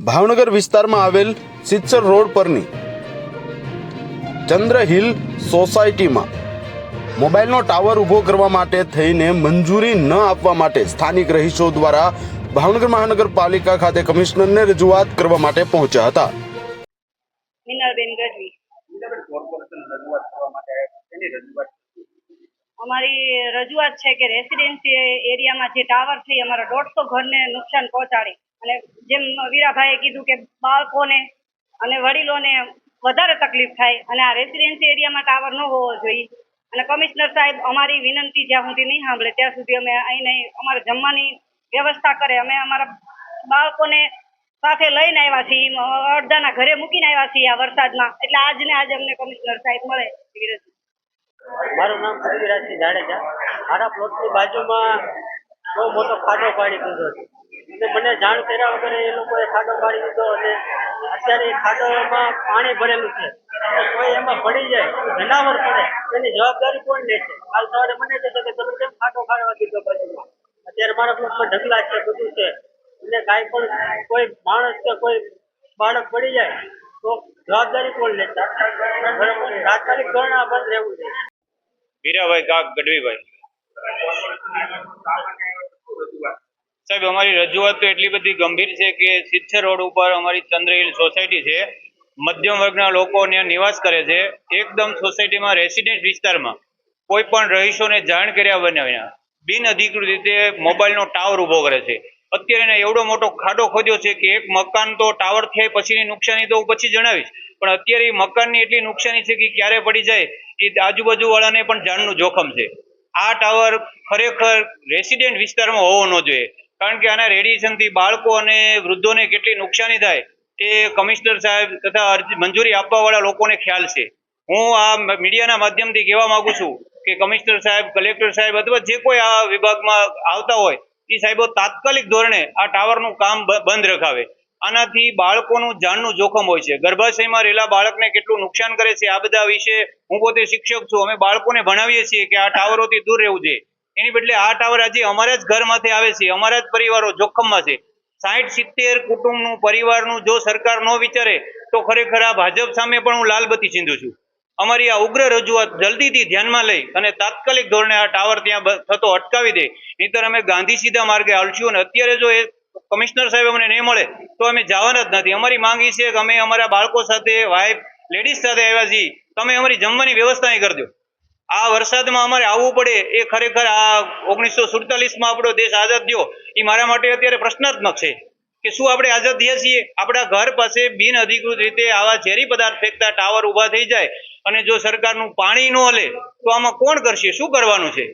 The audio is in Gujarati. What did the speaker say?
ભાવનગર વિસ્તારમાં આવેલ સિત્સર રોડ પરની ચંદ્ર હિલ સોસાયટીમાં મોબાઈલનો ટાવર ઊભો કરવા માટે થઈને મંજૂરી ન આપવા માટે સ્થાનિક રહીશો દ્વારા ભાવનગર મહાનગરપાલિકા ખાતે કમિશનરને રજૂઆત કરવા માટે પહોંચ્યા હતા. અમારી રજૂઆત છે કે રેસિડેન્સી એરિયામાં જે ટાવર છે અમારા દોઢસો ઘરને નુકસાન પહોંચાડે. અને જેમ વીરાભાઈએ કીધું કે બાળકોને અને વડીલોને વધારે તકલીફ થાય અને આ રેસિડેન્સી એરિયામાં ટાવર ન હોવો જોઈએ. અને કમિશનર સાહેબ અમારી વિનંતી જ્યાં સુધી નહીં સાંભળે ત્યાં સુધી અમે અહીં અમારે જમવાની વ્યવસ્થા કરે. અમે અમારા બાળકોને સાથે લઈને આવ્યા છીએ. અડધાના ઘરે મૂકીને આવ્યા છીએ આ વરસાદમાં. એટલે આજ ને આજે અમને કમિશનર સાહેબ મળે. મારું નામ પૃથ્વીરાજસિંહ જાડેજા. મારા પ્લોટની બાજુમાં બહુ મોટો ખાડો પાડી દીધો છે. મને જાણ કર્યા વગર એ લોકોએ ખાડો પાડી દીધો અને અત્યારે એ ખાડોમાં પાણી ભરેલું છે. કોઈ એમાં પડી જાય જનાવર પડે એની જવાબદારી કોણ લે છે. કાલ સવારે મને કહે છે કે તમે કેમ ખાડો ખાડવા દીધો બાજુમાં? અત્યારે મારા પ્લોટમાં ઢગલા છે, બધું છે. એટલે કાંઈ પણ કોઈ માણસ કે કોઈ બાળક પડી જાય, તો જવાબદારી કોણ લે તાત્કાલિક ધોરણે આ બંધ રહેવું જોઈએ. વીરાભાઈ કાક ગઢવીભાઈ. સાહેબ, અમારી રજૂઆત તો એટલી બધી ગંભીર છે કે સિત્સર રોડ ઉપર અમારી ચંદ્રહિલ સોસાયટી છે. મધ્યમ વર્ગના લોકો ત્યાં નિવાસ કરે છે. એકદમ સોસાયટીમાં રેસિડેન્ટ વિસ્તારમાં કોઈ પણ રહીશોને જાણ કર્યા બનાવ્યા બિન અધિકૃત રીતે મોબાઈલનો ટાવર ઊભો કરે છે. અત્યારે એને એવડો મોટો ખાડો ખોદ્યો છે કે એક મકાન તો ટાવર થાય પછીની નુકસાની તો હું પછી જણાવીશ. પણ અત્યારે એ મકાનની એટલી નુકસાની છે કે ક્યારે પડી જાય એ આજુબાજુવાળાને પણ જાનનું જોખમ છે. આ ટાવર ખરેખર રેસિડેન્ટ વિસ્તારમાં હોવો ન જોઈએ. કારણ કે આના રેડિયેશનથી બાળકો અને વૃદ્ધોને કેટલી નુકસાની થાય એ કમિશનર સાહેબ તથા અરજી મંજૂરી આપવાવાળા લોકોને ખ્યાલ છે. હું આ મીડિયાના માધ્યમથી કહેવા માંગુ છું કે કમિશનર સાહેબ, કલેક્ટર સાહેબ અથવા જે કોઈ આ વિભાગમાં આવતા હોય, એ સાહેબો તાત્કાલિક ધોરણે આ ટાવરનું કામ બંધ રખાવે. આનાથી બાળકોનું જાનનું જોખમ હોય છે. ગર્ભાશયમાં રહેલા બાળકને કેટલું નુકસાન કરે છે, આ બધા વિશે હું પોતે શિક્ષક છું. અમે બાળકોને ભણાવીએ છીએ કે આ ટાવરોથી દૂર રહેવું જોઈએ. એની બદલે આ ટાવર આજે અમારા જ ઘરમાંથી આવે છે, અમારા જ પરિવારો જોખમમાં છે. સાઠ સિત્તેર કુટુંબનું, પરિવારનું જો સરકાર ન વિચારે, તો ખરેખર આ ભાજપ સામે પણ હું લાલબત્તી ચીંધું છું. અમારી આ ઉગ્ર રજૂઆત જલ્દીથી ધ્યાનમાં લઈ અને તાત્કાલિક ધોરણે આ ટાવર ત્યાં થતો અટકાવી દે. નહીતર અમે ગાંધી સીધા માર્ગે હાલશું અને અત્યારે જો એ કમિશનર સાહેબ અમને નહીં મળે, તો અમે જવાના જ નથી. અમારી માંગ એ છે કે અમે અમારા બાળકો સાથે વાઇફ લેડીઝ સાથે આવ્યા છીએ. તમે અમારી જમવાની વ્યવસ્થા અહીં કરજો આ વરસાદમાં અમારે આવવું પડે એ ખરેખર આ ઓગણીસો સુડતાલીસમાં આપણો દેશ આઝાદ થયો, એ મારા માટે અત્યારે પ્રશ્નાત્મક છે કે શું આપણે આઝાદ થયા છીએ? આપણા ઘર પાસે બિન અધિકૃત રીતે આવા ઝેરી પદાર્થ ફેંકતા ટાવર ઊભા થઈ જાય અને જો સરકારનું પાણી ન હલે તો આમાં કોણ કરશે? શું કરવાનું છે?